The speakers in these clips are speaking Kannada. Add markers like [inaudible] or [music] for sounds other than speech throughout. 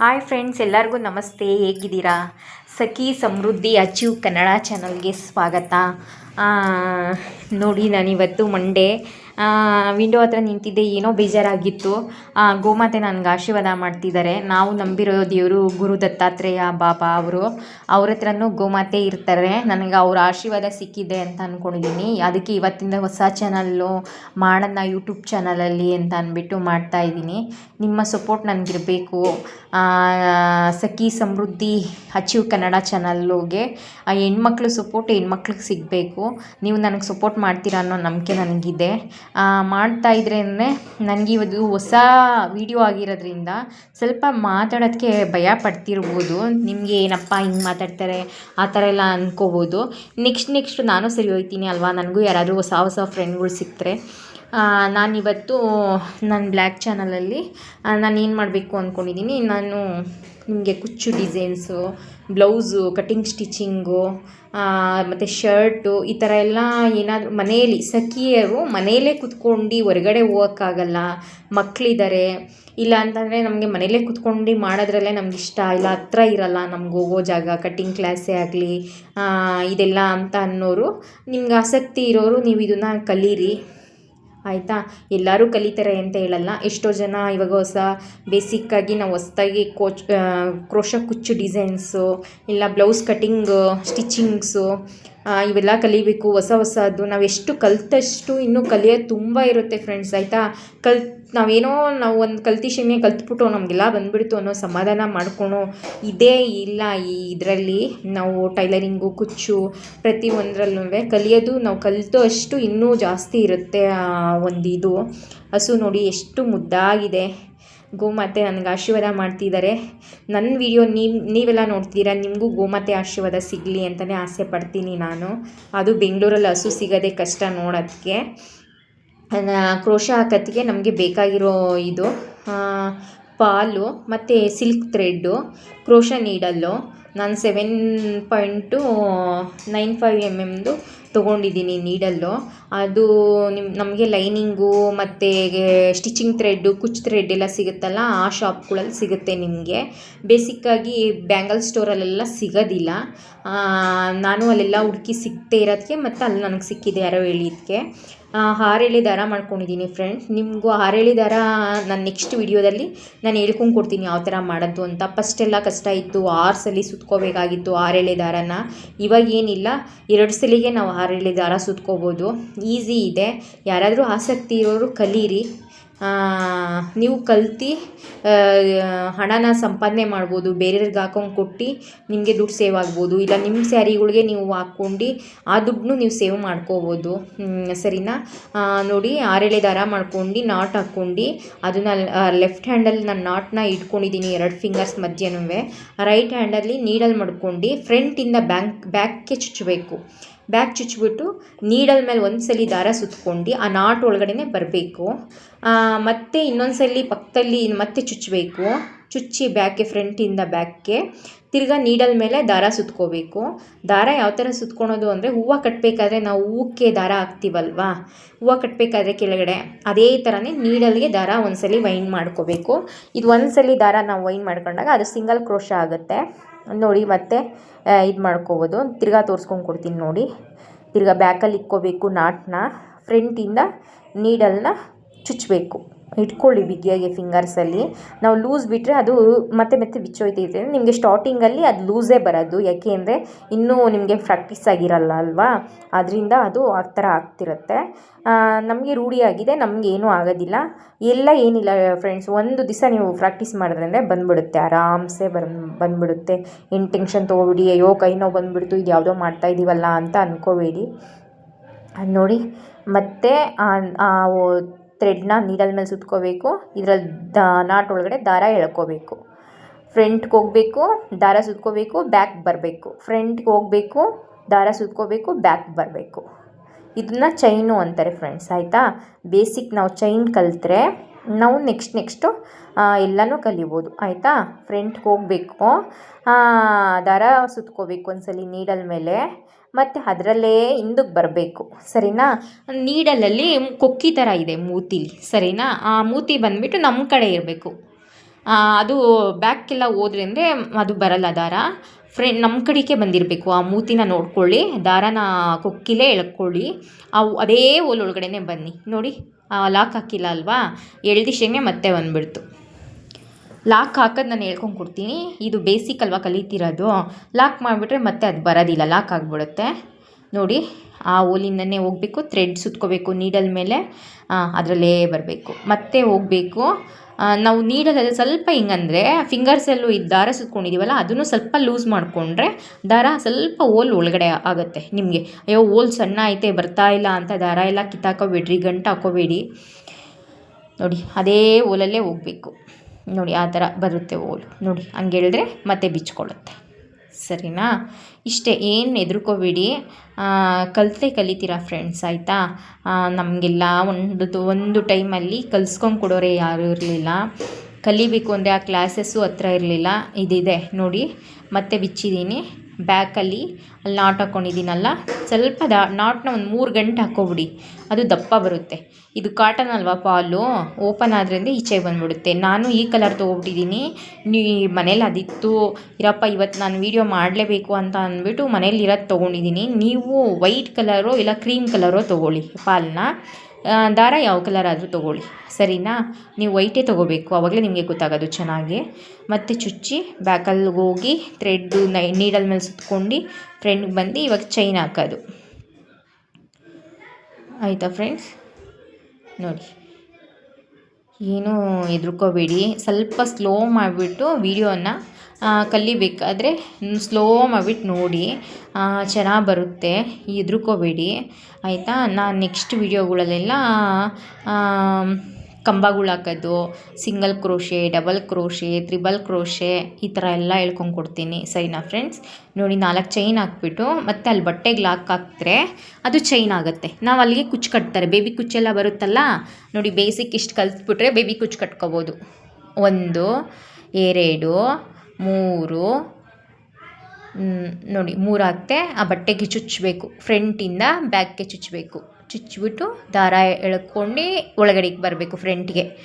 ಹಾಯ್ ಫ್ರೆಂಡ್ಸ್ ಎಲ್ಲರಿಗೂ ನಮಸ್ತೆ ಹೇಗಿದ್ದೀರಾ? ಸಖಿ ಸಮೃದ್ಧಿ ಅಚೀವ್ ಕನ್ನಡ ಚಾನಲ್ಗೆ ಸ್ವಾಗತ. ನೋಡಿ ನಾನಿವತ್ತು ಮಂಡೇ ವಿಂಡೋ ಹತ್ರ ನಿಂತಿದ್ದೆ ಏನೋ ಬೇಜಾರಾಗಿತ್ತು. ಗೋಮಾತೆ ನನಗೆ ಆಶೀರ್ವಾದ ಮಾಡ್ತಿದ್ದಾರೆ ನಾವು ನಂಬಿರೋ ದೇವರು ಗುರು ದತ್ತಾತ್ರೇಯ ಬಾಬಾ ಅವರು. ಅವ್ರ ಹತ್ರನೂ ಗೋಮಾತೆ ಇರ್ತಾರೆ. ನನಗೆ ಅವ್ರ ಆಶೀರ್ವಾದ ಸಿಕ್ಕಿದೆ ಅಂತ ಅಂದ್ಕೊಂಡಿದ್ದೀನಿ ಅದಕ್ಕೆ ಇವತ್ತಿಂದ ಹೊಸ ಚಾನಲ್ಲು ಮಾಡೋಣ ಯೂಟ್ಯೂಬ್ ಚಾನಲಲ್ಲಿ ಅಂತ ಅಂದ್ಬಿಟ್ಟು ಮಾಡ್ತಾ ಇದ್ದೀನಿ. ನಿಮ್ಮ ಸಪೋರ್ಟ್ ನನಗಿರಬೇಕು. ಸಖಿ ಸಮೃದ್ಧಿ ಅಚೀವ್ ಕನ್ನಡ ಚಾನಲ್ಗೆ ಹೆಣ್ಮಕ್ಳು ಸಪೋರ್ಟ್ ಹೆಣ್ಮಕ್ಳಿಗೆ ಸಿಗಬೇಕು. ನೀವು ನನಗೆ ಸಪೋರ್ಟ್ ಮಾಡ್ತೀರಾ ಅನ್ನೋ ನಂಬಿಕೆ ನನಗಿದೆ. ಮಾಡ್ತಾ ಇದ್ರೆ ನನಗೆ ಇವತ್ತು ಹೊಸ ವಿಡಿಯೋ ಆಗಿರೋದ್ರಿಂದ ಸ್ವಲ್ಪ ಮಾತಾಡೋದಕ್ಕೆ ಭಯ ಪಡ್ತಿರ್ಬೋದು. ನಿಮಗೆ ಏನಪ್ಪ ಹಿಂಗೆ ಮಾತಾಡ್ತಾರೆ? ಆ ಥರ ಎಲ್ಲ ಅಂದ್ಕೋಬೋದು ನೆಕ್ಸ್ಟ್ ನೆಕ್ಸ್ಟ್ ನಾನು ಸರಿ ಹೋಗ್ತೀನಿ ಅಲ್ವಾ? ನನಗೂ ಯಾರಾದರೂ ಹೊಸ ಹೊಸ ಫ್ರೆಂಡ್ಗಳು ಸಿಗ್ತಾರೆ ನಾನಿವತ್ತು ನನ್ನ ಬ್ಲ್ಯಾಕ್ ಚಾನಲಲ್ಲಿ ನಾನು ಏನು ಮಾಡಬೇಕು ಅಂದ್ಕೊಂಡಿದ್ದೀನಿ ನಾನು ನಿಮಗೆ ಕುಚ್ಚು ಡಿಸೈನ್ಸು, ಬ್ಲೌಸು, ಕಟಿಂಗ್ ಸ್ಟಿಚಿಂಗು ಮತ್ತು ಶರ್ಟು, ಈ ಥರ ಎಲ್ಲ ಏನಾದರೂ ಮನೆಯಲ್ಲಿ ಸಖಿಯರು ಮನೆಯಲ್ಲೇ ಕುತ್ಕೊಂಡು ಹೊರಗಡೆ ಹೋಗೋಕ್ಕಾಗಲ್ಲ ಮಕ್ಕಳಿದ್ದಾರೆ ಇಲ್ಲ ಅಂತಂದರೆ ನಮಗೆ ಮನೆಯಲ್ಲೇ ಕುತ್ಕೊಂಡು ಮಾಡೋದ್ರಲ್ಲೇ ನಮ್ಗೆ ಇಷ್ಟ ಇಲ್ಲ ಹತ್ರ ಇರಲ್ಲ ನಮ್ಗೆ ಹೋಗೋ ಜಾಗ ಕಟ್ಟಿಂಗ್ ಕ್ಲಾಸೇ ಆಗಲಿ ಇದೆಲ್ಲ ಅಂತ ಅನ್ನೋರು, ನಿಮ್ಗೆ ಆಸಕ್ತಿ ಇರೋರು ನೀವು ಇದನ್ನು ಕಲೀರಿ. ಆಯಿತಾ? ಎಲ್ಲರೂ ಕಲಿತಾರೆ ಅಂತ ಹೇಳಲ್ಲ. ಎಷ್ಟೋ ಜನ ಇವಾಗ ಹೊಸ ಬೇಸಿಕ್ಕಾಗಿ ನಾವು ಹೊಸ್ದಾಗಿ ಕೋಚ್ ಕ್ರೋಶ ಕುಚ್ಚು ಡಿಸೈನ್ಸು ಇಲ್ಲ ಬ್ಲೌಸ್ ಕಟ್ಟಿಂಗು ಸ್ಟಿಚಿಂಗ್ಸು ಇವೆಲ್ಲ ಕಲಿಬೇಕು. ಹೊಸ ಹೊಸದು. ನಾವು ಎಷ್ಟು ಕಲಿತಷ್ಟು ಇನ್ನೂ ಕಲಿಯೋದು ತುಂಬ ಇರುತ್ತೆ ಫ್ರೆಂಡ್ಸ್ ಆಯಿತಾ? ಕಲ್ ನಾವೇನೋ ನಾವು ಒಂದು ಕಲ್ತಿಶನೇ ಕಲ್ತ್ಬಿಟ್ಟು ನಮಗೆಲ್ಲ ಬಂದ್ಬಿಡ್ತು ಅನ್ನೋ ಸಮಾಧಾನ ಮಾಡ್ಕೊಳೋ ಇದೇ ಇಲ್ಲ ಈ ಇದರಲ್ಲಿ. ನಾವು ಟೈಲರಿಂಗು, ಕುಚ್ಚು ಪ್ರತಿ ಒಂದರಲ್ಲೂ ಕಲಿಯೋದು ನಾವು ಕಲಿತು ಅಷ್ಟು ಇನ್ನೂ ಜಾಸ್ತಿ ಇರುತ್ತೆ ಒಂದು ಇದು ಹಸು ನೋಡಿ ಎಷ್ಟು ಮುದ್ದಾಗಿದೆ. ಗೋಮಾತೆ ನನಗೆ ಆಶೀರ್ವಾದ ಮಾಡ್ತಿದ್ದಾರೆ ನನ್ನ ವಿಡಿಯೋ ನೀವು, ನೀವೆಲ್ಲ ನೋಡ್ತೀರಾ ನಿಮಗೂ ಗೋಮಾತೆ ಆಶೀರ್ವಾದ ಸಿಗಲಿ ಅಂತಲೇ ಆಸೆ ಪಡ್ತೀನಿ ನಾನು. ಅದು ಬೆಂಗಳೂರಲ್ಲಿ ಹಸು ಸಿಗೋದೇ ಕಷ್ಟ ನೋಡೋದಕ್ಕೆ ಕ್ರೋಶ ಹಾಕೋದಕ್ಕೆ ನಮಗೆ ಬೇಕಾಗಿರೋ ಇದು ಪಾಲು ಮತ್ತು ಸಿಲ್ಕ್ ಥ್ರೆಡ್ಡು, ಕ್ರೋಶ ನೀಡಲ್ಲು. ನಾನು seven point nine five M ಎಮ್ದು ತೊಗೊಂಡಿದ್ದೀನಿ ನೀಡಲ್ಲು. ಅದು ನಿಮ್ಮ ನಮಗೆ ಲೈನಿಂಗು ಮತ್ತು ಸ್ಟಿಚಿಂಗ್ ಥ್ರೆಡ್ಡು ಕುಚ್ ಥ್ರೆಡ್ ಎಲ್ಲ ಸಿಗುತ್ತಲ್ಲ, ಆ ಶಾಪ್ಗಳಲ್ಲಿ ಸಿಗುತ್ತೆ ನಿಮಗೆ. ಬೇಸಿಕ್ಕಾಗಿ ಬ್ಯಾಂಗಲ್ ಸ್ಟೋರಲ್ಲೆಲ್ಲ ಸಿಗೋದಿಲ್ಲ. ನಾನು ಅಲ್ಲೆಲ್ಲ ಹುಡುಕಿ ಸಿಗ್ತೇ ಇರೋದಕ್ಕೆ ಮತ್ತು ಅಲ್ಲಿ ನನಗೆ ಸಿಕ್ಕಿದೆ ಯಾರೋ ಹೇಳಿದ್ದಕ್ಕೆ ಹಾರೇಳಿ ದಾರ ಮಾಡ್ಕೊಂಡಿದ್ದೀನಿ ಫ್ರೆಂಡ್ಸ್. ನಿಮಗೂ ಹಾರೇಳಿ ದಾರ ನಾನು ನೆಕ್ಸ್ಟ್ ವಿಡಿಯೋದಲ್ಲಿ ನಾನು ಹೇಳ್ಕೊಂಡು ಕೊಡ್ತೀನಿ ಯಾವ ಥರ ಮಾಡೋದು ಅಂತ. ಫಸ್ಟೆಲ್ಲ ಕಷ್ಟ ಇತ್ತು, ಆರು ಸಲ ಸುತ್ಕೋಬೇಕಾಗಿತ್ತು ಹಾರೇಳಿ ದಾರನ. ಇವಾಗ ಏನಿಲ್ಲ, ಎರಡು ಸಲಿಗೆ ನಾವು ಆರೇಳೆ ದಾರ ಸುತ್ಕೋಬೋದು. ಈಸಿ ಇದೆ. ಯಾರಾದರೂ ಆಸಕ್ತಿ ಇರೋರು ಕಲೀರಿ. ನೀವು ಕಲ್ತು ಹಣನ ಸಂಪಾದನೆ ಮಾಡ್ಬೋದು. ಬೇರೆಯವ್ರಿಗೆ ಹಾಕೊಂಡು ಕೊಟ್ಟು ನಿಮಗೆ ದುಡ್ಡು ಸೇವ್ ಆಗ್ಬೋದು. ಇಲ್ಲ ನಿಮ್ಮ ಸ್ಯಾರಿಗಳಿಗೆ ನೀವು ಹಾಕ್ಕೊಂಡು ಆ ದುಡ್ಡನ್ನು ನೀವು ಸೇವ್ ಮಾಡ್ಕೋಬೋದು. ಸರಿನಾ? ನೋಡಿ, ಆರೆಳೆ ದಾರ ಮಾಡ್ಕೊಂಡು ನಾಟ್ ಹಾಕ್ಕೊಂಡು ಅದನ್ನು ಲೆಫ್ಟ್ ಹ್ಯಾಂಡಲ್ಲಿ ನಾನು ನಾಟ್ನ ಇಟ್ಕೊಂಡಿದ್ದೀನಿ ಎರಡು ಫಿಂಗರ್ಸ್ ಮಧ್ಯನೂ ರೈಟ್ ಹ್ಯಾಂಡಲ್ಲಿ ನೀಡಲ್ ಮಾಡ್ಕೊಂಡು ಫ್ರಂಟಿಂದ ಬ್ಯಾಂಕ್, ಬ್ಯಾಕ್ಗೆ ಚುಚ್ಚಬೇಕು. ಬ್ಯಾಕ್ ಚುಚ್ಚಿಬಿಟ್ಟು ನೀಡಲ್ ಮೇಲೆ ಒಂದು ಸಲ ದಾರ ಸುತ್ಕೊಂಡು ಆ ನಾಟ್ ಒಳಗಡೆ ಬರಬೇಕು. ಮತ್ತು ಇನ್ನೊಂದು ಸಲ ಪಕ್ಕದಲ್ಲಿ ಮತ್ತೆ ಚುಚ್ಚಬೇಕು ಚುಚ್ಚಿ ಬ್ಯಾಕ್ಗೆ ಫ್ರಂಟಿಂದ ಬ್ಯಾಕ್ಗೆ ತಿರ್ಗಾ ನೀಡಲ್ ಮೇಲೆ ದಾರ ಸುತ್ಕೋಬೇಕು. ದಾರ ಯಾವ ಥರ ಸುತ್ಕೊಳೋದು ಅಂದರೆ ಹೂವು ಕಟ್ಟಬೇಕಾದ್ರೆ ನಾವು ಹೂವಕ್ಕೆ ದಾರ ಹಾಕ್ತೀವಲ್ವಾ? ಹೂವು ಕಟ್ಟಬೇಕಾದ್ರೆ ಕೆಳಗಡೆ ಅದೇ ಥರನೇ ನೀಡಲ್ಗೆ ದಾರ ಒಂದ್ಸಲಿ ವೈನ್ ಮಾಡ್ಕೋಬೇಕು. ಇದು ಒಂದ್ಸಲಿ ದಾರ ನಾವು ವೈನ್ ಮಾಡ್ಕೊಂಡಾಗ ಅದು ಸಿಂಗಲ್ ಕ್ರೋಶ ಆಗುತ್ತೆ. ನೋಡಿ ಮತ್ತೆ ಇದು ಮಾಡ್ಕೋಬೋದು. ತಿರ್ಗಾ ತೋರಿಸ್ಕೊಂಡು ಕೊಡ್ತೀನಿ ನೋಡಿ. ತಿರ್ಗಾ ಬ್ಯಾಕಲ್ಲಿ ಇಕ್ಕೋಬೇಕು ನಾಟನ್ನ ಫ್ರಂಟಿಂದ ನೀಡಲ್ನ ಚುಚ್ಚಬೇಕು ಇಟ್ಕೊಳ್ಳಿ ಬಿಗಿಯಾಗಿ ಫಿಂಗರ್ಸಲ್ಲಿ ನಾವು ಲೂಸ್ ಬಿಟ್ಟರೆ ಅದು ಮತ್ತೆ ಮತ್ತೆ ಬಿಚ್ಚೋಯ್ತೈತೆ. ನಿಮಗೆ ಸ್ಟಾರ್ಟಿಂಗಲ್ಲಿ ಅದು ಲೂಸೇ ಬರೋದು. ಯಾಕೆ ಅಂದರೆ ಇನ್ನೂ ನಿಮಗೆ ಪ್ರಾಕ್ಟೀಸ್ ಆಗಿರಲ್ಲ ಅಲ್ವಾ? ಅದರಿಂದ ಅದು ಆ ಥರ ಆಗ್ತಿರುತ್ತೆ. ನಮಗೆ ರೂಢಿಯಾಗಿದೆ ನಮಗೆ ಏನೂ ಆಗೋದಿಲ್ಲ. ಎಲ್ಲ ಏನಿಲ್ಲ ಫ್ರೆಂಡ್ಸ್ ಒಂದು ದಿವಸ ನೀವು ಪ್ರಾಕ್ಟೀಸ್ ಮಾಡಿದ್ರೆ ಬಂದ್ಬಿಡುತ್ತೆ. ಆರಾಮ್ಸೆ ಬರ್ ಬಂದ್ಬಿಡುತ್ತೆ. ಏನು ಟೆನ್ಷನ್ ತೊಗೊಬಿಡಿ. ಅಯ್ಯೋ, ಕೈ ನೋವು ಬಂದುಬಿಡ್ತು. ಇದು ಯಾವುದೋ ಮಾಡ್ತಾ ಇದ್ದೀವಲ್ಲ ಅಂತ ಅಂದ್ಕೋಬೇಡಿ ಅದ್ ನೋಡಿ. ಮತ್ತೆ ಥ್ರೆಡ್ನ ನೀಡಲ್ ಮೇಲೆ ಸುತ್ಕೋಬೇಕು. ಇದ್ರಲ್ಲಿ ದ, ನಾಟ್ ಒಳಗಡೆ ದಾರ ಎಳ್ಕೋಬೇಕು. ಫ್ರಂಟ್ಗೆ ಹೋಗಬೇಕು, ದಾರ ಸುತ್ಕೋಬೇಕು, ಬ್ಯಾಕ್ ಬರಬೇಕು. ಫ್ರಂಟ್ಗೆ ಹೋಗಬೇಕು, ದಾರ ಸುತ್ಕೋಬೇಕು, ಬ್ಯಾಕ್ ಬರಬೇಕು. ಇದನ್ನ ಚೈನು ಅಂತಾರೆ ಫ್ರೆಂಡ್ಸ್, ಆಯಿತಾ? ಬೇಸಿಕ್ ನಾವು ಚೈನ್ ಕಲಿತ್ರೆ ನಾವು ನೆಕ್ಸ್ಟ್ ನೆಕ್ಸ್ಟು ಎಲ್ಲನೂ ಕಲಿಬೋದು, ಆಯಿತಾ? ಫ್ರಂಟ್ಗೆ ಹೋಗಬೇಕು ದಾರ ಸುತ್ಕೋಬೇಕು ಒಂದ್ಸಲಿ ನೀಡಲ್ ಮೇಲೆ. ಮತ್ತು ಅದರಲ್ಲೇ ಹಿಂದಕ್ಕೆ ಬರಬೇಕು, ಸರಿನಾ? ನೀಡಲಲ್ಲಿ ಕೊಕ್ಕಿ ಥರ ಇದೆ ಮೂತಿಲಿ, ಸರಿನಾ? ಆ ಮೂತಿ ಬಂದುಬಿಟ್ಟು ನಮ್ಮ ಕಡೆ ಇರಬೇಕು. ಅದು ಬ್ಯಾಕ್ಕೆಲ್ಲ ಹೋದ್ರೆ ಅಂದರೆ ಅದು ಬರಲ್ಲ ದಾರ. ಫ್ರೆಂಡ್ ನಮ್ಮ ಕಡೆಗೆ ಬಂದಿರಬೇಕು ಆ ಮೂತಿನ ನೋಡ್ಕೊಳ್ಳಿ, ದಾರನ ಕೊಕ್ಕಿಲೇ ಎಳ್ಕೊಳ್ಳಿ. ಅವು ಅದೇ ಹೋಲ್ ಬನ್ನಿ. ನೋಡಿ ಲಾಕ್ ಹಾಕಿಲ್ಲ ಅಲ್ವಾ? ಎಳ್ದಿಶೆಗೆ ಮತ್ತೆ ಬಂದ್ಬಿಡ್ತು. ಲಾಕ್ ಹಾಕೋದು ನಾನು ಹೇಳ್ಕೊಂಡು ಕೊಡ್ತೀನಿ. ಇದು ಬೇಸಿಕ್ ಅಲ್ವಾ ಕಲಿತಿರೋದು. ಲಾಕ್ ಮಾಡಿಬಿಟ್ರೆ ಮತ್ತೆ ಅದು ಬರೋದಿಲ್ಲ. ಲಾಕ್ ಆಗಿಬಿಡುತ್ತೆ. ನೋಡಿ, ಆ ಓಲಿಂದನೇ ಹೋಗಬೇಕು ಥ್ರೆಡ್ ಸುತ್ಕೋಬೇಕು ನೀಡಲ್ ಮೇಲೆ ಅದರಲ್ಲೇ ಬರಬೇಕು. ಮತ್ತೆ ಹೋಗಬೇಕು. ನಾವು ನೀಡಲಲ್ಲಿ ಸ್ವಲ್ಪ ಹಿಂಗಂದರೆ ಫಿಂಗರ್ಸಲ್ಲೂ ಈ ದಾರ ಸುತ್ಕೊಂಡಿದ್ದೀವಲ್ಲ ಅದನ್ನು ಸ್ವಲ್ಪ ಲೂಸ್ ಮಾಡಿಕೊಂಡ್ರೆ, ದಾರ ಸ್ವಲ್ಪ ಓಲ್ ಒಳಗಡೆ ಆಗುತ್ತೆ ನಿಮಗೆ. ಅಯ್ಯೋ ಓಲ್ ಸಣ್ಣ ಐತೆ, ಬರ್ತಾ ಇಲ್ಲ ಅಂತ ದಾರ ಎಲ್ಲ ಕಿತ್ತಾಕೋಬೇಡ್ರಿ ಗಂಟು ಹಾಕೋಬೇಡಿ ನೋಡಿ, ಅದೇ ಓಲಲ್ಲೇ ಹೋಗಬೇಕು. ನೋಡಿ ಆ ಥರ ಬರುತ್ತೆ ಓಲು. ನೋಡಿ, ಹಂಗೆ ಹೇಳಿದ್ರೆ ಮತ್ತೆ ಬಿಚ್ಕೊಳ್ಳುತ್ತೆ. ಸರಿನಾ? ಇಷ್ಟೇ, ಏನು ಎದುರ್ಕೋಬೇಡಿ ಕಲಿತೆ ಕಲಿತೀರಾ ಫ್ರೆಂಡ್ಸ್ ಆಯಿತಾ? ನಮಗೆಲ್ಲ ಒಂದು ಒಂದು ಟೈಮಲ್ಲಿ ಕಲಿಸ್ಕೊಂಡು ಕೊಡೋರೆ ಯಾರೂ ಇರಲಿಲ್ಲ. ಕಲಿಬೇಕು ಅಂದರೆ ಆ ಕ್ಲಾಸಸ್ಸು ಹತ್ರ ಇರಲಿಲ್ಲ. ಇದಿದೆ, ನೋಡಿ, ಮತ್ತೆ ಬಿಚ್ಚಿದ್ದೀನಿ. ಬ್ಯಾಕಲ್ಲಿ ಅಲ್ಲಿ ನಾಟ್ ಹಾಕ್ಕೊಂಡಿದ್ದೀನಲ್ಲ ಸ್ವಲ್ಪ ದಾ ನಾಟ್ನ ಒಂದು ಮೂರು ಗಂಟೆ ಹಾಕ್ಕೊಬಿಡಿ. ಅದು ದಪ್ಪ ಬರುತ್ತೆ. ಇದು ಕಾಟನ್ ಅಲ್ವಾ ಪಾಲು? ಓಪನ್ ಆದ್ರಿಂದ ಈಚೆಗೆ ಬಂದ್ಬಿಡುತ್ತೆ. ನಾನು ಈ ಕಲರ್ ತೊಗೊಬಿಟ್ಟಿದ್ದೀನಿ ನೀ ಮನೇಲಿ ಅದಿತ್ತು. ಇರಪ್ಪ, ಇವತ್ತು ನಾನು ವೀಡಿಯೋ ಮಾಡಲೇಬೇಕು ಅಂತ ಅಂದ್ಬಿಟ್ಟು ಮನೇಲಿ ಇರೋದು ತೊಗೊಂಡಿದ್ದೀನಿ. ನೀವು ವೈಟ್ ಕಲರು ಇಲ್ಲ ಕ್ರೀಮ್ ಕಲರೋ ತೊಗೊಳ್ಳಿ ಪಾಲನ್ನ. ದಾರ ಯಾವ ಕಲರ್ ಆದರೂ ತೊಗೊಳ್ಳಿ. ಸರಿನಾ? ನೀವು ವೈಟೇ ತೊಗೋಬೇಕು. ಆವಾಗಲೇ ನಿಮಗೆ ಗೊತ್ತಾಗೋದು ಚೆನ್ನಾಗಿ. ಮತ್ತೆ ಚುಚ್ಚಿ ಬ್ಯಾಕಲ್ಲಿ ಹೋಗಿ ಥ್ರೆಡ್ಡು ನೈ ನೀಡಲ್ ಮೇಲೆ ಸುತ್ಕೊಂಡು ಫ್ರೆಂಡ್ಗೆ ಬಂದು ಇವಾಗ ಚೈನ್ ಹಾಕೋದು. ಆಯಿತಾ ಫ್ರೆಂಡ್ಸ್ ನೋಡಿ. ಏನೂ ಹೆದ್ರುಕೋಬೇಡಿ. ಸ್ವಲ್ಪ ಸ್ಲೋ ಮಾಡಿಬಿಟ್ಟು ವೀಡಿಯೋನ ಕಲಿಬೇಕಾದ್ರೆ ಸ್ಲೋ ಮಾಡಿಬಿಟ್ಟು ನೋಡಿ. ಚೆನ್ನಾಗಿ ಬರುತ್ತೆ. ಹೆದ್ರುಕೋಬೇಡಿ. ಆಯಿತಾ? ನಾನು ನೆಕ್ಸ್ಟ್ ವೀಡಿಯೋಗಳಲ್ಲೆಲ್ಲ ಕಂಬಗಳು ಹಾಕೋದು single crochet double crochet triple crochet ಈ ಥರ ಎಲ್ಲ ಹೇಳ್ಕೊಂಡು ಕೊಡ್ತೀನಿ. ಸರಿನಾ ಫ್ರೆಂಡ್ಸ್ ನೋಡಿ ನಾಲ್ಕು ಚೈನ್ ಹಾಕ್ಬಿಟ್ಟು ಮತ್ತೆ ಅಲ್ಲಿ ಬಟ್ಟೆಗೆ ಲಾಕ್ ಹಾಕಿದ್ರೆ ಅದು ಚೈನ್ ಆಗುತ್ತೆ. ನಾವು ಅಲ್ಲಿಗೆ ಕುಚ್ಚು ಕಟ್ತಾರೆ. ಬೇಬಿ ಕುಚ್ಚೆಲ್ಲ ಬರುತ್ತಲ್ಲ? ನೋಡಿ ಬೇಸಿಕ್ ಇಷ್ಟು ಕಲ್ತ್ಬಿಟ್ರೆ ಬೇಬಿ ಕುಚ್ಚು ಕಟ್ಕೋಬೋದು. ಒಂದು, ಎರಡು, ಮೂರು ನೋಡಿ ಮೂರು ಹಾಕ್ತೆ, ಆ ಬಟ್ಟೆಗೆ ಚುಚ್ಚಬೇಕು ಫ್ರಂಟಿಂದ ಬ್ಯಾಕ್ಗೆ ಚುಚ್ಚಬೇಕು ಚುಚ್ಚಿಬಿಟ್ಟು ದಾರ ಎಳ್ಕೊಂಡು ಒಳಗಡೆಗೆ ಬರಬೇಕು ಫ್ರಂಟ್ಗೆ.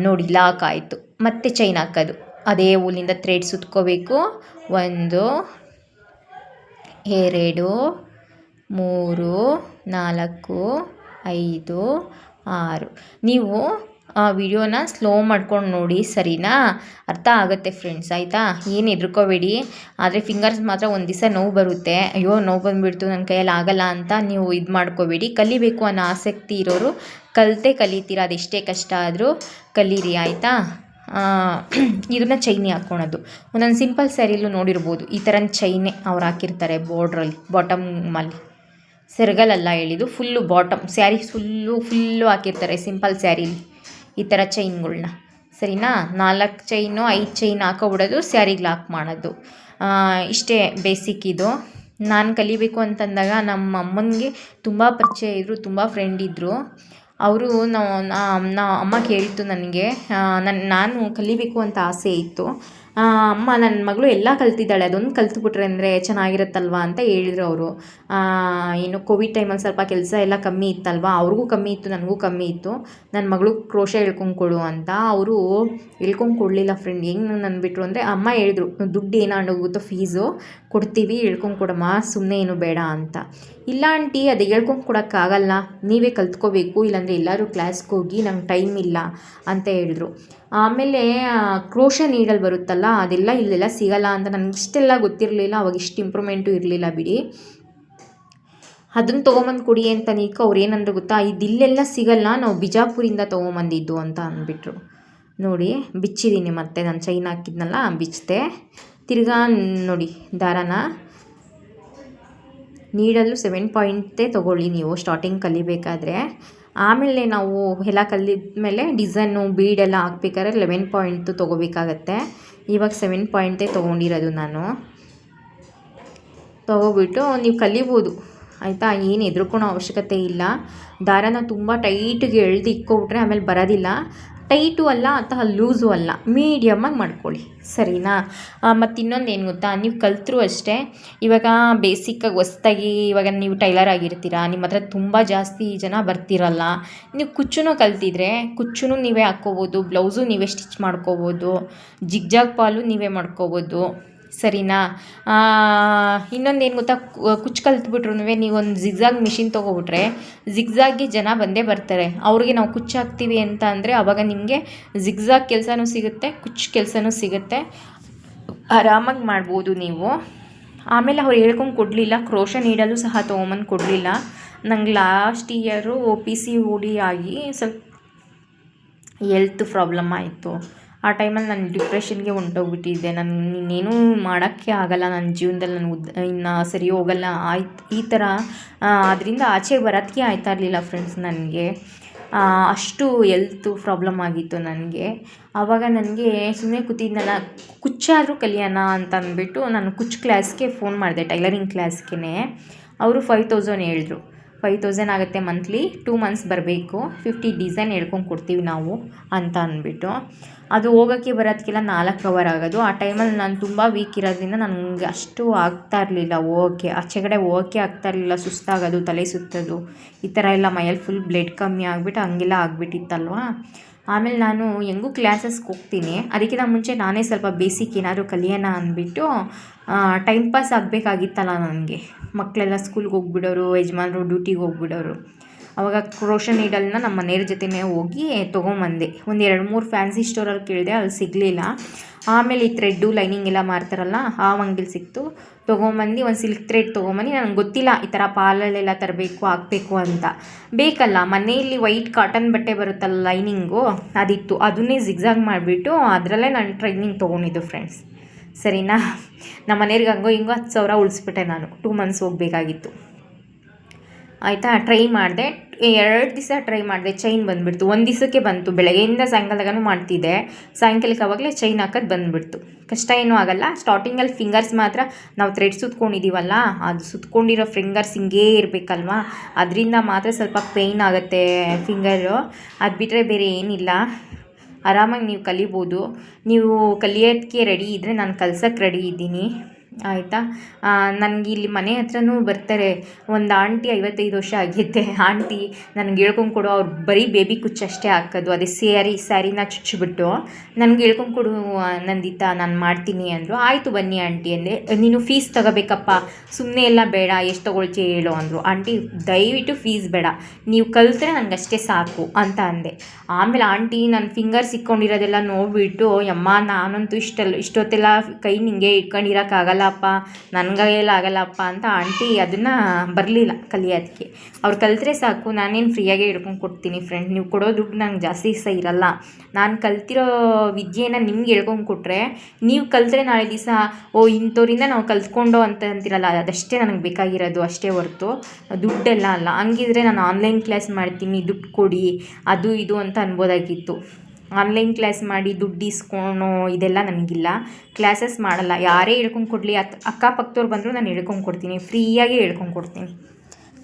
ನೋಡಿ, ಲಾಕ್ ಆಯಿತು. ಮತ್ತೆ ಚೈನ್ ಹಾಕೋದು. ಅದೇ ಊಲಿಂದ ಥ್ರೆಡ್ ಸುತ್ಕೋಬೇಕು. ಒಂದು, ಎರಡು, ಮೂರು, ನಾಲ್ಕು, ಐದು, ಆರು. ನೀವು ವಿಡಿಯೋನ ಸ್ಲೋ ಮಾಡ್ಕೊಂಡು ನೋಡಿ, ಸರಿನಾ? ಅರ್ಥ ಆಗುತ್ತೆ ಫ್ರೆಂಡ್ಸ್ ಆಯಿತಾ? ಏನು ಹೆದ್ರುಕೋಬೇಡಿ. ಆದರೆ ಫಿಂಗರ್ಸ್ ಮಾತ್ರ ಒಂದು ದಿವಸ ನೋವು ಬರುತ್ತೆ. ಅಯ್ಯೋ, ನೋವು ಬಂದುಬಿಡ್ತು ನನ್ನ ಕೈಯಲ್ಲಿ ಆಗಲ್ಲ ಅಂತ ನೀವು ಇದು ಮಾಡ್ಕೋಬೇಡಿ. ಕಲಿಬೇಕು ಅನ್ನೋ ಆಸಕ್ತಿ ಇರೋರು ಕಲಿತೆ ಕಲಿತೀರ, ಅದೆಷ್ಟೇ ಕಷ್ಟ ಆದರೂ ಕಲೀರಿ, ಆಯಿತಾ? [clears throat] ಇದನ್ನು ಚೈನಿ ಹಾಕ್ಕೊಳೋದು ಒಂದೊಂದು ಸಿಂಪಲ್ ಸ್ಯಾರಿಲೂ ನೋಡಿರ್ಬೋದು. ಈ ಥರ ಚೈನೆ ಅವ್ರು ಹಾಕಿರ್ತಾರೆ ಬಾರ್ಡ್ರಲ್ಲಿ ಬಾಟಮಲ್ಲಿ ಸೆರಗಲ್ಲ ಹೇಳಿದ್ದು full bottom sari full full ಹಾಕಿರ್ತಾರೆ ಸಿಂಪಲ್ ಸ್ಯಾರಿಲಿ ಈ ಥರ ಚೈನ್ಗಳ್ನ. ಸರಿನಾ? ನಾಲ್ಕು ಚೈನು, ಐದು ಚೈನ್ ಹಾಕೋಬಿಡೋದು ಸ್ಯಾರಿಗೆ ಲಾಕ್ ಮಾಡೋದು. ಇಷ್ಟೇ ಬೇಸಿಕ್ ಇದು. ನಾನು ಕಲಿಬೇಕು ಅಂತಂದಾಗ ನಮ್ಮ ಅಮ್ಮನಿಗೆ ತುಂಬ ಪರಿಚಯ ಇದ್ದರು ತುಂಬ ಫ್ರೆಂಡ್ ಇದ್ದರು ಅವರು ನಾವು ನಾ ಅಮ್ಮ ಕೇಳಿತ್ತು ನನಗೆ. ನನ್ನ ನಾನು ಕಲಿಬೇಕು ಅಂತ ಆಸೆ ಇತ್ತು. ಅಮ್ಮ ನನ್ನ ಮಗಳು ಎಲ್ಲ ಕಲ್ತಿದ್ದಾಳೆ. ಅದೊಂದು ಕಲ್ತ್ಬಿಟ್ರೆ ಅಂದರೆ ಚೆನ್ನಾಗಿರುತ್ತಲ್ವಾ ಅಂತ ಹೇಳಿದ್ರು ಅವರು. ಏನು ಕೋವಿಡ್ ಟೈಮಲ್ಲಿ ಸ್ವಲ್ಪ ಕೆಲಸ ಎಲ್ಲ ಕಮ್ಮಿ ಇತ್ತಲ್ವ? ಅವ್ರಿಗೂ ಕಮ್ಮಿ ಇತ್ತು, ನನಗೂ ಕಮ್ಮಿ ಇತ್ತು. ನನ್ನ ಮಗಳು ಕ್ರೋಶ ಹೇಳ್ಕೊಂಡು ಕೊಡು ಅಂತ ಅವರು ಹೇಳ್ಕೊಂಡು ಕೊಡಲಿಲ್ಲ ಫ್ರೆಂಡ್ ಹೆಂಗೆ ನನ್ನ ಬಿಟ್ಟರು ಅಂದರೆ ಅಮ್ಮ ಹೇಳಿದ್ರು, ದುಡ್ಡು ಏನಾಗೋಗುತ್ತೋ ಫೀಸು ಕೊಡ್ತೀವಿ, ಹೇಳ್ಕೊಂಡು ಕೊಡಮ್ಮ ಸುಮ್ಮನೆ ಏನು ಬೇಡ ಅಂತ. ಇಲ್ಲ ಆಂಟಿ ಅದು ಹೇಳ್ಕೊಂಡು ಕೊಡೋಕ್ಕಾಗಲ್ಲ ನೀವೇ ಕಲ್ತ್ಕೋಬೇಕು. ಇಲ್ಲಾಂದರೆ ಎಲ್ಲರೂ ಕ್ಲಾಸ್ಗೆ ಹೋಗಿ ನಂಗೆ ಟೈಮ್ ಇಲ್ಲ, ಅಂತ ಹೇಳಿದ್ರು. ಆಮೇಲೆ ಕ್ರೋಶ ನೀಡಲ್ ಬರುತ್ತಲ್ಲ, ಅದೆಲ್ಲ ಇಲ್ಲೆಲ್ಲ ಸಿಗಲ್ಲ ಅಂತ ನನಗೆ ಇಷ್ಟೆಲ್ಲ ಗೊತ್ತಿರಲಿಲ್ಲ, ಅವಾಗ ಇಷ್ಟು ಇಂಪ್ರೂವ್ಮೆಂಟು ಇರಲಿಲ್ಲ ಬಿಡಿ. ಅದನ್ನು ತೊಗೊಂಬಂದು ಕೊಡಿ ಅಂತ ನೀಕ ಅವ್ರು ಏನಂದ್ರು ಗೊತ್ತಾ ಇದು ಇಲ್ಲೆಲ್ಲ ಸಿಗಲ್ಲ, ನಾವು ಬಿಜಾಪುರಿಂದ ತೊಗೊಂಬಂದಿದ್ದು ಅಂತ ಅಂದ್ಬಿಟ್ರು. ನೋಡಿ ಬಿಚ್ಚಿದ್ದೀನಿ ಮತ್ತೆ ನಾನು ಚೈನ್ ಹಾಕಿದ್ನಲ್ಲ ಬಿಚ್ಚಿದೆ ತಿರ್ಗಾ ನೋಡಿ, ದಾರನ. ನೀಡಲು ಸೆವೆನ್ ಪಾಯಿಂಟೇ ತೊಗೊಳ್ಳಿ ನೀವು ಸ್ಟಾರ್ಟಿಂಗ್ ಕಲಿಬೇಕಾದ್ರೆ. ಆಮೇಲೆ ನಾವು ಎಲ್ಲ ಕಲಿದ ಮೇಲೆ ಡಿಸೈನು ಬೀಡೆಲ್ಲ ಹಾಕ್ಬೇಕಾದ್ರೆ ಲೆವೆನ್ ಪಾಯಿಂಟು ತೊಗೋಬೇಕಾಗತ್ತೆ. ಇವಾಗ ಸೆವೆನ್ ಪಾಯಿಂಟೇ ತೊಗೊಂಡಿರೋದು ನಾನು. ತೊಗೊಬಿಟ್ಟು ನೀವು ಕಲಿಬೋದು. ಆಯಿತಾ? ಏನು ಹೆದ್ರುಕೊಳೋ ಅವಶ್ಯಕತೆ ಇಲ್ಲ. ದಾರನ ತುಂಬ ಟೈಟಿಗೆ ಎಳ್ದು ಇಕ್ಕೊಬಿಟ್ರೆ ಆಮೇಲೆ ಬರೋದಿಲ್ಲ. ಟೈಟು ಅಲ್ಲ ಅಥವಾ ಲೂಸು ಅಲ್ಲ. ಮೀಡಿಯಮ್ಮಾಗಿ ಮಾಡ್ಕೊಳ್ಳಿ. ಸರಿನಾ? ಮತ್ತು ಇನ್ನೊಂದು ಏನು ಗೊತ್ತಾ? ನೀವು ಕಲ್ತರು ಅಷ್ಟೇ. ಇವಾಗ ಬೇಸಿಕ್ಕಾಗಿ ಹೊಸ್ದಾಗಿ ಇವಾಗ ನೀವು ಟೈಲರ್ ಆಗಿರ್ತೀರ ನಿಮ್ಮ ಹತ್ರ ತುಂಬ ಜಾಸ್ತಿ ಜನ ಬರ್ತಿರಲ್ಲ. ನೀವು ಕುಚ್ಚುನೂ ಕಲ್ತಿದ್ರೆ ಕುಚ್ಚುನು ನೀವೇ ಹಾಕ್ಕೋಬೋದು, ಬ್ಲೌಸು ನೀವೇ ಸ್ಟಿಚ್ ಮಾಡ್ಕೋಬೋದು, ಜಿಗ್ಜಾಗ್ ಪಾಲು ನೀವೇ ಮಾಡ್ಕೋಬೋದು. ಸರಿನಾ? ಇನ್ನೊಂದು ಏನು ಗೊತ್ತಾ? ಕುಚ್ಚು ಕಲ್ತ್ಬಿಟ್ರು ನೀವು ಒಂದು ಜಿಗ್ಜಾಗ್ ಮಿಷಿನ್ ತೊಗೊಬಿಟ್ರೆ ಜಿಗ್ಝಾಗಿ ಜನ ಬಂದೇ ಬರ್ತಾರೆ. ಅವ್ರಿಗೆ ನಾವು ಕುಚ್ಚು ಹಾಕ್ತೀವಿ ಅಂತ ಅಂದರೆ ಆವಾಗ ನಿಮಗೆ ಜಿಗ್ಜಾಗ್ ಕೆಲಸನೂ ಸಿಗುತ್ತೆ, ಕುಚ್ಚು ಕೆಲಸನೂ ಸಿಗುತ್ತೆ. ಆರಾಮಾಗಿ ಮಾಡ್ಬೋದು ನೀವು. ಆಮೇಲೆ ಅವ್ರು ಹೇಳ್ಕೊಂಡು ಕೊಡಲಿಲ್ಲ, ಕ್ರೋಶ ನೀಡಲು ಸಹ ತೊಗೊಂಬಂದು ಕೊಡಲಿಲ್ಲ. ನಂಗೆ last year P C O D ಆಗಿ ಸ್ವಲ್ಪ ಎಲ್ತ್ ಪ್ರಾಬ್ಲಮ್ ಆಯಿತು. ಆ ಟೈಮಲ್ಲಿ ನಾನು ಡಿಪ್ರೆಷನ್ಗೆ ಹೊಂಟೋಗ್ಬಿಟ್ಟಿದ್ದೆ ನಾನು ಇನ್ನೇನೂ ಮಾಡೋಕ್ಕೆ ಆಗಲ್ಲ. ನನ್ನ ಜೀವನದಲ್ಲಿ ನಾನು ಉದ್ ಇನ್ನು ಸರಿ ಹೋಗಲ್ಲ. ಆಯ್ತು, ಈ ಥರ ಅದರಿಂದ ಆಚೆ ಬರೋದಕ್ಕೆ ಆಯ್ತಾ ಇರಲಿಲ್ಲ ಫ್ರೆಂಡ್ಸ್ ನನಗೆ. ಅಷ್ಟು ಎಲ್ತ್ ಪ್ರಾಬ್ಲಮ್ ಆಗಿತ್ತು ನನಗೆ. ಆವಾಗ ನನಗೆ ಸುಮ್ಮನೆ ಕೂತಿದ್ನಲ್ಲ, ಕುಚ್ಚಾದರೂ ಕಲಿಯೋಣ ಅಂತ ಅಂದ್ಬಿಟ್ಟು ನಾನು ಕುಚ್ ಕ್ಲಾಸ್ಗೆ ಫೋನ್ ಮಾಡಿದೆ ಟೈಲರಿಂಗ್ ಕ್ಲಾಸ್ಗೆ ಅವರು ಫೈವ್ ತೌಸಂಡ್ ಹೇಳಿದ್ರು. ಫೈವ್ ತೌಸಂಡ್ ಆಗುತ್ತೆ ಮಂತ್ಲಿ. ಟೂ ಮಂತ್ಸ್ ಬರಬೇಕು. ಫಿಫ್ಟಿ ಡಿಸೈನ್ ಹೇಳ್ಕೊಂಡು ಕೊಡ್ತೀವಿ ನಾವು ಅಂತ ಅಂದ್ಬಿಟ್ಟು. ಅದು ಹೋಗೋಕ್ಕೆ ಬರೋದಕ್ಕೆಲ್ಲ ನಾಲ್ಕು ಅವರ್ ಆಗೋದು. ಆ ಟೈಮಲ್ಲಿ ನಾನು ತುಂಬ ವೀಕ್ ಇರೋದ್ರಿಂದ ನನಗೆ ಅಷ್ಟು ಆಗ್ತಾ ಇರಲಿಲ್ಲ ಓಕೆ ಆಚೆ ಕಡೆ ಓಕೆ ಆಗ್ತಾ ಇರಲಿಲ್ಲ. ಸುಸ್ತಾಗೋದು, ತಲೆ ಸುತ್ತೋದು. ಈ ಥರ ಎಲ್ಲ ಮೈಯಲ್ಲಿ ಫುಲ್ ಬ್ಲಡ್ ಕಮ್ಮಿ ಆಗಿಬಿಟ್ಟು ಹಂಗೆಲ್ಲ ಆಗಿಬಿಟ್ಟಿತ್ತಲ್ವ? ಆಮೇಲೆ ನಾನು ಹೆಂಗೂ ಕ್ಲಾಸಸ್ಗೆ ಹೋಗ್ತೀನಿ. ಅದಕ್ಕಿಂತ ಮುಂಚೆ ನಾನೇ ಸ್ವಲ್ಪ ಬೇಸಿಕ್ ಏನಾದರೂ ಕಲಿಯೋಣ ಅಂದ್ಬಿಟ್ಟು ಟೈಮ್ ಪಾಸ್ ಆಗಬೇಕಾಗಿತ್ತಲ್ಲ ನನಗೆ. ಮಕ್ಕಳೆಲ್ಲ ಸ್ಕೂಲ್ಗೆ ಹೋಗ್ಬಿಡೋರು, ಯಜಮಾನರು ಡ್ಯೂಟಿಗೆ ಹೋಗ್ಬಿಡೋರು. ಅವಾಗ ಕ್ರೋಷನ್ ನೀಡಲ್ನ ನಮ್ಮ ಮನೆಯವ್ರ ಜೊತೆನೇ ಹೋಗಿ ತೊಗೊಂಬಂದೆ. ಒಂದು ಎರಡು ಮೂರು ಫ್ಯಾನ್ಸಿ ಸ್ಟೋರಲ್ಲಿ ಕೇಳಿದೆ ಅಲ್ಲಿ ಸಿಗಲಿಲ್ಲ. ಆಮೇಲೆ ಈ ಥ್ರೆಡ್ಡು ಲೈನಿಂಗ್ ಎಲ್ಲ ಮಾರ್ತಾರಲ್ಲ ಆ ಅಂಗಡಿಲಿ ಸಿಕ್ತು. ತೊಗೊಂಬಂದು ಒಂದು ಸಿಲ್ಕ್ ಥ್ರೆಡ್ ತೊಗೊಂಬಂದು ನನಗೆ ಗೊತ್ತಿಲ್ಲ ಈ ಥರ ಪಾಲಲ್ಲೆಲ್ಲ ತರಬೇಕು, ಹಾಕಬೇಕು ಅಂತ. ಬೇಕಲ್ಲ, ಮನೆಯಲ್ಲಿ ವೈಟ್ ಕಾಟನ್ ಬಟ್ಟೆ ಬರುತ್ತಲ್ಲ ಲೈನಿಂಗು ಅದಿತ್ತು. ಅದನ್ನೇ ಜಿಗ್ಜಾಗ್ ಮಾಡಿಬಿಟ್ಟು, ಅದರಲ್ಲೇ ನಾನು ಟ್ರೈನಿಂಗ್ ತೊಗೊಂಡಿದ್ದು ಫ್ರೆಂಡ್ಸ್ ಸರಿನಾ? ನಮ್ಮ ಮನೆಯವ್ರಿಗೆ ಹಂಗೋ ಹಿಂಗೋ ಹತ್ತು ಸಾವಿರ ಉಳಿಸ್ಬಿಟ್ಟೆ ನಾನು. ಟೂ ಮಂತ್ಸ್ ಹೋಗಬೇಕಾಗಿತ್ತು. ಆಯಿತಾ? ಟ್ರೈ ಮಾಡಿದೆ. ಎರಡು ದಿವಸ ಟ್ರೈ ಮಾಡಿದೆ. ಚೈನ್ ಬಂದುಬಿಡ್ತು. ಒಂದು ದಿವಸಕ್ಕೆ ಬಂತು ಬೆಳಗ್ಗೆಯಿಂದ ಸಾಯಂಕಾಲಗನೂ ಮಾಡ್ತಿದ್ದೆ. ಸಾಯಂಕಾಲಕ್ಕೆ ಆವಾಗಲೇ ಚೈನ್ ಹಾಕೋದು ಬಂದುಬಿಡ್ತು. ಕಷ್ಟ ಏನೂ ಆಗಲ್ಲ. ಸ್ಟಾರ್ಟಿಂಗಲ್ಲಿ ಫಿಂಗರ್ಸ್ ಮಾತ್ರ ನಾವು ಥ್ರೆಡ್ ಸುತ್ಕೊಂಡಿದ್ದೀವಲ್ಲ ಅದು ಸುತ್ಕೊಂಡಿರೋ ಫಿಂಗರ್ಸ್ ಹಿಂಗೇ ಇರಬೇಕಲ್ವಾ? ಅದರಿಂದ ಮಾತ್ರ ಸ್ವಲ್ಪ ಪೇಯ್ನ್ ಆಗುತ್ತೆ ಫಿಂಗರು ಅದು ಬಿಟ್ಟರೆ ಬೇರೆ ಏನಿಲ್ಲ. ಆರಾಮಾಗಿ ನೀವು ಕಲಿಬೋದು. ನೀವು ಕಲಿಯೋದಕ್ಕೆ ರೆಡಿ ಇದ್ದರೆ ನಾನು ಕಲ್ಸೋಕ್ಕೆ ರೆಡಿ ಇದ್ದೀನಿ. ಆಯಿತಾ? ನನಗೆ ಇಲ್ಲಿ ಮನೆ ಹತ್ರನೂ ಬರ್ತಾರೆ. ಒಂದು ಆಂಟಿ ಐವತ್ತೈದು ವರ್ಷ ಆಗೈತೆ [laughs] ಆಂಟಿ ನನಗೆ ಹೇಳ್ಕೊಂಡು ಕೊಡು, ಅವ್ರು ಬರೀ ಬೇಬಿ ಕುಚ್ಚು ಅಷ್ಟೇ ಹಾಕೋದು. ಅದೇ ಸ್ಯಾರಿ, ಸ್ಯಾರಿನ ಚುಚ್ಚಿಬಿಟ್ಟು, ನನಗೆ ಹೇಳ್ಕೊಂಡು ಕೊಡು ನಂದಿತಾ, ನಾನು ಮಾಡ್ತೀನಿ ಅಂದರು. ಆಯಿತು ಬನ್ನಿ ಆಂಟಿ, ಅಂದೆ. ನೀನು ಫೀಸ್ ತಗೋಬೇಕಪ್ಪ. ಸುಮ್ಮನೆ ಎಲ್ಲ ಬೇಡ, ಎಷ್ಟು ತೊಗೊಳ್ತೀಯ ಹೇಳು, ಅಂದರು. ಆಂಟಿ, ದಯವಿಟ್ಟು ಫೀಸ್ ಬೇಡ. ನೀವು ಕಲಿತ್ರೆ ಅಷ್ಟೇ ಸಾಕು, ಅಂತ ಅಂದೆ. ಆಮೇಲೆ ಆಂಟಿ ನನ್ನ ಫಿಂಗರ್ ಸಿಕ್ಕೊಂಡಿರೋದೆಲ್ಲ ನೋಡಿಬಿಟ್ಟು, ಯಮ್ಮ, ನಾನಂತೂ ಇಷ್ಟೆಲ್ಲ ಇಷ್ಟೊತ್ತೆಲ್ಲ ಕೈ ನಿಂಗೆ ಇಟ್ಕೊಂಡಿರೋಕ್ಕಾಗಲ್ಲ. ಆಗಲ್ಲಪ್ಪ ನನ್ನ ಆಗಲ್ಲಪ್ಪ ಅಂತ ಆಂಟಿ ಅದನ್ನು ಬರಲಿಲ್ಲ ಕಲಿಯೋದಕ್ಕೆ. ಅವ್ರು ಕಲಿತ್ರೆ ಸಾಕು, ನಾನೇನು ಫ್ರೀಯಾಗೇ ಹಿಡ್ಕೊಂಡು ಕೊಡ್ತೀನಿ ಫ್ರೆಂಡ್ ನೀವು ಕೊಡೋ ದುಡ್ಡು ನಂಗೆ ಜಾಸ್ತಿ ಸಹ ಇರಲ್ಲ. ನಾನು ಕಲ್ತಿರೋ ವಿದ್ಯೆನ ನಿಮ್ಗೆ ಹೇಳ್ಕೊಂಡು ಕೊಟ್ಟರೆ ನೀವು ಕಲಿತ್ರೆ ನಾಳೆ ದಿವಸ, ಓ ಇಂಥವ್ರಿಂದ ನಾವು ಕಲ್ತ್ಕೊಂಡು ಅಂತ ಅಂತಿರಲ್ಲ, ಅದಷ್ಟೇ ನನಗೆ ಬೇಕಾಗಿರೋದು, ಅಷ್ಟೇ ಹೊರತು. ದುಡ್ಡೆಲ್ಲ ಅಲ್ಲ, ಹಂಗಿದ್ರೆ ನಾನು ಆನ್ಲೈನ್ ಕ್ಲಾಸ್ ಮಾಡ್ತೀನಿ, ದುಡ್ಡು ಕೊಡಿ, ಅದು ಇದು ಅಂತ ಅನ್ಬೋದಾಗಿತ್ತು. ಆನ್ಲೈನ್ ಕ್ಲಾಸ್ ಮಾಡಿ ದುಡ್ಡು ಇಸ್ಕೊಳೋ ಇದೆಲ್ಲ ನನಗಿಲ್ಲ ಕ್ಲಾಸಸ್ ಮಾಡಲ್ಲ. ಯಾರೇ ಹೇಳ್ಕೊಂಡು ಕೊಡಲಿ, ಅತ್ ಅಕ್ಕಪಕ್ಕದವ್ರು ಬಂದರೂ ನಾನು ಹೇಳ್ಕೊಂಡು ಕೊಡ್ತೀನಿ. ಫ್ರೀಯಾಗಿ ಹೇಳ್ಕೊಂಡು ಕೊಡ್ತೀನಿ.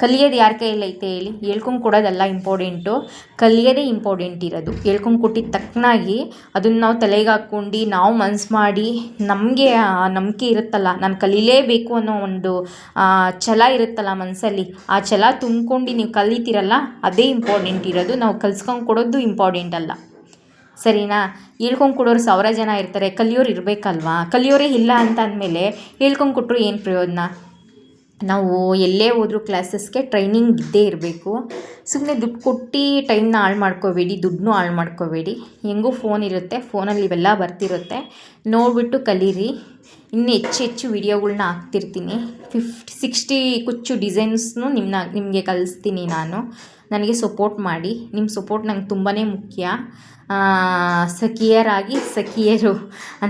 ಕಲಿಯೋದು ಯಾರ ಕೈಯಲ್ಲಿ ಐತೆ ಹೇಳಿ? ಹೇಳ್ಕೊಂಡು ಕೊಡೋದಲ್ಲ ಇಂಪಾರ್ಟೆಂಟು ಕಲಿಯೋದೇ ಇಂಪಾರ್ಟೆಂಟ್ ಇರೋದು. ಹೇಳ್ಕೊಂಡು ಕೊಟ್ಟಿದ್ದ ತಕ್ಕನಾಗಿ ಅದನ್ನು ನಾವು ತಲೆಗೆ ಹಾಕ್ಕೊಂಡು ನಾವು ಮನ್ಸು ಮಾಡಿ ನಮಗೆ ನಂಬಿಕೆ ಇರುತ್ತಲ್ಲ. ನಾನು ಕಲೀಲೇಬೇಕು ಅನ್ನೋ ಒಂದು ಛಲ ಇರುತ್ತಲ್ಲ ಮನಸ್ಸಲ್ಲಿ ಆ ಛಲ ತುಂಬ್ಕೊಂಡು ನೀವು ಕಲಿತೀರಲ್ಲ, ಅದೇ ಇಂಪಾರ್ಟೆಂಟ್ ಇರೋದು. ನಾವು ಕಲ್ಸ್ಕೊಂಡು ಕೊಡೋದು ಇಂಪಾರ್ಟೆಂಟ್ ಅಲ್ಲ. ಸರಿನಾ? ಹೇಳ್ಕೊಂಡು ಕೊಡೋರು ಸಾವಿರ ಜನ ಇರ್ತಾರೆ, ಕಲಿಯೋರು ಇರಬೇಕಲ್ವಾ? ಕಲಿಯೋರೇ ಇಲ್ಲ ಅಂತ ಅಂದಮೇಲೆ ಹೇಳ್ಕೊಂಡು ಕೊಟ್ಟರು ಏನು ಪ್ರಯೋಜನ? ನಾವು ಎಲ್ಲೇ ಹೋದರೂ ಕ್ಲಾಸಸ್ಗೆ ಟ್ರೈನಿಂಗ್ ಇದ್ದೇ ಇರಬೇಕು. ಸುಮ್ಮನೆ ದುಡ್ಡು ಕೊಟ್ಟು ಟೈಮ್ನ ಹಾಳು ಮಾಡ್ಕೋಬೇಡಿ ದುಡ್ಡನ್ನೂ ಹಾಳು ಮಾಡ್ಕೋಬೇಡಿ. ಹೆಂಗೂ ಫೋನ್ ಇರುತ್ತೆ ಫೋನಲ್ಲಿ ಇವೆಲ್ಲ ಬರ್ತಿರುತ್ತೆ. ನೋಡಿಬಿಟ್ಟು ಕಲೀರಿ. ಇನ್ನೂ ಹೆಚ್ಚು ಹೆಚ್ಚು ವಿಡಿಯೋಗಳ್ನ ಹಾಕ್ತಿರ್ತೀನಿ. ಫಿಫ್ಟಿ, ಸಿಕ್ಸ್ಟಿ ಕುಚ್ಚು ಡಿಸೈನ್ಸ್ನು ನಿಮ್ಮನ್ನ ನಿಮಗೆ ಕಲಿಸ್ತೀನಿ ನಾನು. ನನಗೆ ಸಪೋರ್ಟ್ ಮಾಡಿ. ನಿಮ್ಮ ಸಪೋರ್ಟ್ ನಂಗೆ ತುಂಬಾ ಮುಖ್ಯ. ಸಖಿಯರಾಗಿ ಸಖಿಯರು.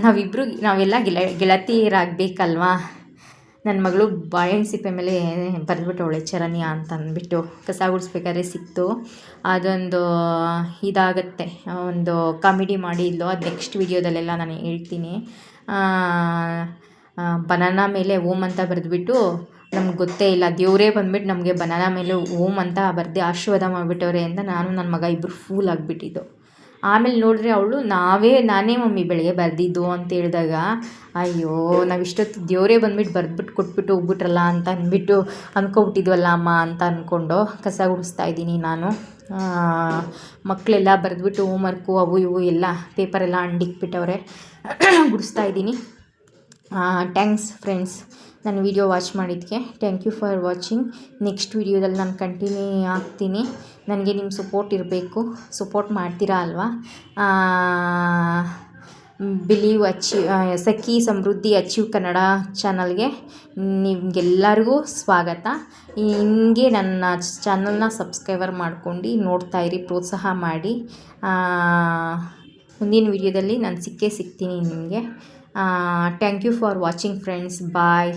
ನಾವಿಬ್ಬರು ನಾವೆಲ್ಲ ಗೆಳ ಗೆಳತಿಯರಾಗಬೇಕಲ್ವಾ? ನನ್ನ ಮಗಳು ಬಾಳೆಹಣ್ಣು ಸಿಪ್ಪೆ ಮೇಲೆ ಬರೆದ್ಬಿಟ್ಟವಳೆ ಚರಣ್ಯ ಅಂತ ಅಂದ್ಬಿಟ್ಟು. ಕಸ ಗುಡಿಸ್ಬೇಕಾದ್ರೆ ಸಿಕ್ತು. ಅದೊಂದು ಇದಾಗತ್ತೆ. ಒಂದು ಕಾಮಿಡಿ ಮಾಡಿದ್ಲು ಅದು ನೆಕ್ಸ್ಟ್ ವಿಡಿಯೋದಲ್ಲೆಲ್ಲ ನಾನು ಹೇಳ್ತೀನಿ. ಬನಾನಾ ಮೇಲೆ ಓಂ ಅಂತ ಬರೆದ್ಬಿಟ್ಟು ನಮ್ಗೆ ಗೊತ್ತೇ ಇಲ್ಲ, ದೇವರೇ ಬಂದ್ಬಿಟ್ಟು ನಮಗೆ ಬನಾನಾ ಮೇಲೆ ಓಂ ಅಂತ ಬರೆದು ಆಶೀರ್ವಾದ ಮಾಡಿಬಿಟ್ಟವ್ರೆ ಅಂತ ನಾನು ನನ್ನ ಮಗ ಇಬ್ಬರು ಫೂಲ್ ಆಗಿಬಿಟ್ಟಿದ್ದು. ಆಮೇಲೆ ನೋಡಿದ್ರೆ ಅವಳು, ನಾವೇ, ನಾನೇ ಮಮ್ಮಿ ಬೆಳಗ್ಗೆ ಬರೆದಿದ್ದು ಅಂತ ಹೇಳಿದಾಗ, ಅಯ್ಯೋ, ನಾವು ಇಷ್ಟೊತ್ತು ದೇವರೇ ಬಂದ್ಬಿಟ್ಟು ಬರೆದ್ಬಿಟ್ಟು ಕೊಟ್ಬಿಟ್ಟು ಹೋಗ್ಬಿಟ್ರಲ್ಲ ಅಂತ ಅಂದ್ಬಿಟ್ಟು ಅಂದ್ಕೊಬಿಟ್ಟಿದ್ವಲ್ಲ ಅಮ್ಮ ಅಂತ ಅಂದ್ಕೊಂಡು ಕಸ ಗುಡಿಸ್ತಾ ಇದ್ದೀನಿ ನಾನು. ಮಕ್ಕಳೆಲ್ಲ ಬರೆದ್ಬಿಟ್ಟು ಹೋಮ್ವರ್ಕು ಅವು ಇವು ಎಲ್ಲ ಪೇಪರೆಲ್ಲ ಅಂಡಿಕ್ಬಿಟ್ಟವ್ರೆ [clears throat] ಗುಡಿಸ್ತಾ ಇದ್ದೀನಿ. ಥ್ಯಾಂಕ್ಸ್ ಫ್ರೆಂಡ್ಸ್ ನನ್ನ ವೀಡಿಯೋ ವಾಚ್ ಮಾಡಿದ್ದಕ್ಕೆ. Thank you for watching next ವೀಡಿಯೋದಲ್ಲಿ ನಾನು ಕಂಟಿನ್ಯೂ ಆಗ್ತೀನಿ. ನನಗೆ ನಿಮ್ಮ ಸಪೋರ್ಟ್ ಇರಬೇಕು. ಸಪೋರ್ಟ್ ಮಾಡ್ತೀರಾ ಅಲ್ವಾ? Believe achieve Sakhi Samruddhi achieve Kannada ಚಾನಲ್ಗೆ ನಿಮಗೆಲ್ಲರಿಗೂ ಸ್ವಾಗತ. ಹಿಂಗೆ ನನ್ನ ಚಾನಲ್ನ ಸಬ್ಸ್ಕ್ರೈಬರ್ ಮಾಡ್ಕೊಂಡು ಇರಿ, ಪ್ರೋತ್ಸಾಹ ಮಾಡಿ. ಮುಂದಿನ ವಿಡಿಯೋದಲ್ಲಿ ನಾನು ಸಿಕ್ಕೇ ಸಿಗ್ತೀನಿ ನಿಮಗೆ. Thank you for watching friends bye